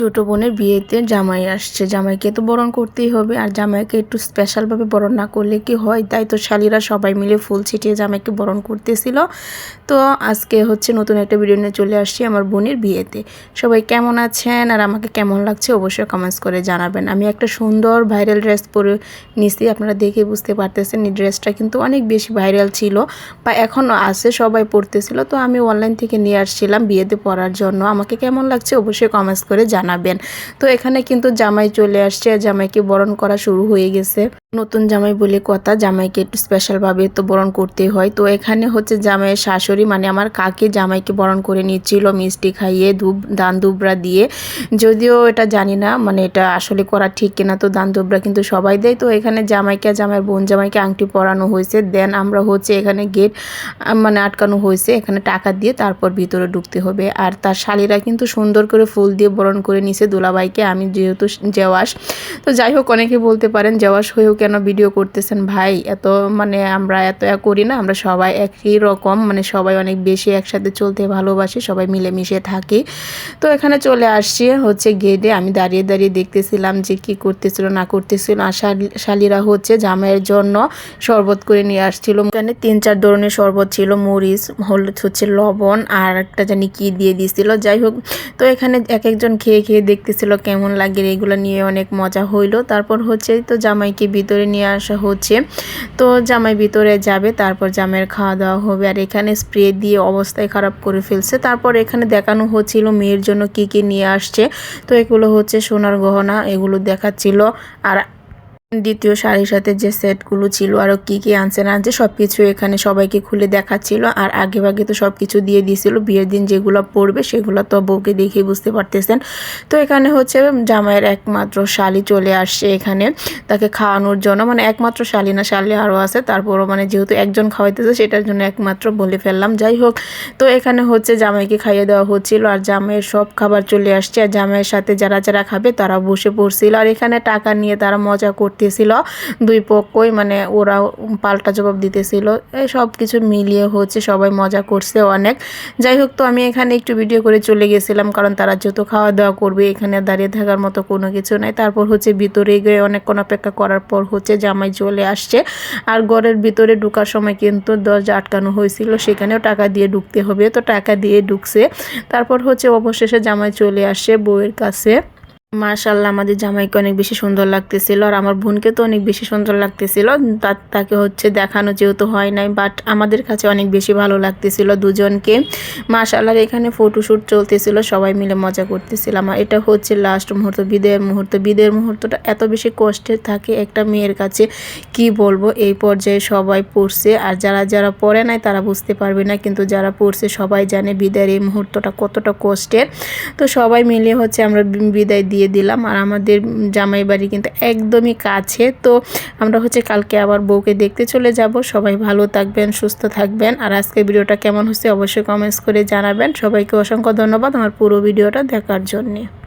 ছোট বোনের বিয়েতে জামাই আসছে। জামাইকে তো বরণ করতেই হবে আর জামাইকে একটু স্পেশালভাবে বরণ না করলে কি হয়? তাই তো শালিরা সবাই মিলে ফুল ছিটিয়ে জামাইকে বরণ করতেছিল। তো আজকে হচ্ছে নতুন একটা ভিডিও নিয়ে চলে আসছি আমার বোনের বিয়েতে। সবাই কেমন আছেন আর আমাকে কেমন লাগছে অবশ্যই কমেন্টস করে জানাবেন। আমি একটা সুন্দর ভাইরাল ড্রেস পরে নিছি, আপনারা দেখে বুঝতে পারতেছেন। এই ড্রেসটা কিন্তু অনেক বেশি ভাইরাল ছিল বা এখনও আছে, সবাই পড়তেছিল তো আমি অনলাইন থেকে নিয়ে আসছিলাম বিয়েতে পরার জন্য। আমাকে কেমন লাগছে অবশ্যই কমেন্টস করে জানাবেন। তো এখানে কিন্তু জামাই চলে আসছে। জামাইকে বরণ করা শুরু হয়ে গেছে। নতুন জামাই বলে কথা, জামাইকে একটু স্পেশালভাবে তো বরণ করতে হয়। তো এখানে হচ্ছে জামাইয়ের শাশুড়ি মানে আমার কাকে জামাইকে বরণ করে নিচ্ছিল, মিষ্টি খাইয়ে, ধূপ, দান দুবরা দিয়ে। যদিও এটা জানি না মানে এটা আসলে করা ঠিক কিনা, তো দান দুবরা কিন্তু সবাই দেয়। তো এখানে জামাইকে জামাইয়ের বোন জামাইকে আংটি পরানো হয়েছে। দেন আমরা হচ্ছে এখানে গেট মানে আটকানো হয়েছে, এখানে টাকা দিয়ে তারপর ভিতরে ঢুকতে হবে। আর তার শালিরা কিন্তু সুন্দর করে ফুল দিয়ে বরণ করে নিছে দুলাভাইকে, আমি যেহেতু জেওয়াস। তো যাই হোক, অনেকে বলতে পারেন জেওয়াস হয়েও কেন ভিডিও করতেছেন ভাই? এত মানে আমরা এত করি না, আমরা সবাই একই রকম মানে সবাই অনেক বেশি একসাথে চলতে ভালোবাসি, সবাই মিলেমিশে থাকি। তো এখানে চলে আসছি হচ্ছে গেটে আমি দাঁড়িয়ে দাঁড়িয়ে দেখতেছিলাম যে কি করতেছিল, না করতেছিল, আর শালি- শালিরা হচ্ছে জামাইয়ের জন্য শরবত করে নিয়ে আসছিল। এখানে তিন চার ধরনের শরবত ছিল, মরিচ, হলুদ, হচ্ছে লবণ, আর একটা জানি কি দিয়ে দিয়েছিল যাই হোক। তো এখানে এক একজন খেয়ে খেয়ে দেখতেছিল কেমন লাগে, এগুলো নিয়ে অনেক মজা হইল। তারপর হচ্ছে তো জামাইকে ভিতরে নিয়ে আসা হচ্ছে। তো জামাই ভিতরে যাবে, তারপর জামাইয়ের খাওয়া দাওয়া হবে। আর এখানে স্প্রে দিয়ে অবস্থায় খারাপ করে ফেলছে। তারপর এখানে দেখানো হচ্ছিল মেয়ের জন্য কি কি নিয়ে আসছে। তো এগুলো হচ্ছে সোনার গহনা, এগুলো দেখাচ্ছিল। আর দ্বিতীয় শাড়ির সাথে যে সেটগুলো ছিল আরও কী কী আনছে না আনছে সব কিছু এখানে সবাইকে খুলে দেখাচ্ছিল। আর আগে ভাগে তো সব কিছু দিয়ে দিয়েছিল বিয়ের দিন যেগুলো পড়বে সেগুলো তো বউকে দেখে বুঝতে পারতেছেন। তো এখানে হচ্ছে জামাইয়ের একমাত্র শালি চলে আসছে এখানে। তাকে খাওয়ানোর জন্য মানে একমাত্র শালি না, শালি আরও আছে। তারপরও মানে যেহেতু একজন খাওয়াইতেছে, সেটার জন্য একমাত্র বলে ফেললাম। যাই হোক, তো এখানে হচ্ছে জামাইকে খাইয়ে দেওয়া হচ্ছিল। আর জামাইয়ের সব খাবার চলে আসছে। আর জামাইয়ের সাথে যারা যারা খাবে, তারা বসে পড়ছিল। আর এখানে টাকা নিয়ে তারা মজা করতেছিল, দুই পক্ষই মানে ওরা পাল্টা জবাব দিতেছিল। এই সব কিছু মিলিয়ে হচ্ছে সবাই মজা করছে অনেক। যাই হোক, তো আমি এখানে একটু ভিডিও করে চলে গেছিলাম, কারণ তারা যত খাওয়া দাওয়া করবে, এখানে দাঁড়িয়ে থাকার মতো কোনো কিছু নাই। তারপর হচ্ছে ভিতরে গিয়ে অনেকক্ষণ অপেক্ষা করার পর হচ্ছে জামাই চলে আসছে। আর ঘরের ভিতরে ঢুকার সময় কিন্তু দরজা আটকানো হয়েছিল, সেখানেও টাকা দিয়ে ঢুকতে হবে। তো টাকা দিয়ে ঢুকছে। তারপর হচ্ছে অবশেষে জামাই চলে আসে বউয়ের কাছে। মার্শাল্লাহ আমাদের জামাইকে অনেক বেশি সুন্দর লাগতেছিল আর আমার বোনকে তো অনেক বেশি সুন্দর লাগতেছিল। তাকে হচ্ছে দেখানো যেহেতু হয় নাই বাট আমাদের কাছে অনেক বেশি ভালো লাগতেছিল দুজনকে। মার্শাল্লাহ এখানে ফটোশ্যুট চলতেছিল, সবাই মিলে মজা করতেছিলাম। আর এটা হচ্ছে লাস্ট মুহূর্ত বিদের মুহূর্ত। বিদের মুহূর্তটা এত বেশি কষ্টের থাকে একটা মেয়ের কাছে, কি বলব? এই পর্যায়ে সবাই পড়ছে, আর যারা যারা পড়ে নাই তারা বুঝতে পারবে না, কিন্তু যারা পড়ছে সবাই জানে বিদায়ের এই মুহূর্তটা কতটা কষ্টের তো সবাই মিলে হচ্ছে আমরা বিদায় দিয়ে দিলাম। আর আমাদের জামাই বাড়ি কিন্তু একদমই কাছে। তো আমরা হচ্ছে কালকে আবার বউকে দেখতে চলে যাব। সবাই ভালো থাকবেন, সুস্থ থাকবেন। আর আজকে ভিডিওটা কেমন হচ্ছে অবশ্যই কমেন্টস করে জানাবেন। সবাইকে অসংখ্য ধন্যবাদ আমার পুরো ভিডিওটা দেখার জন্যে।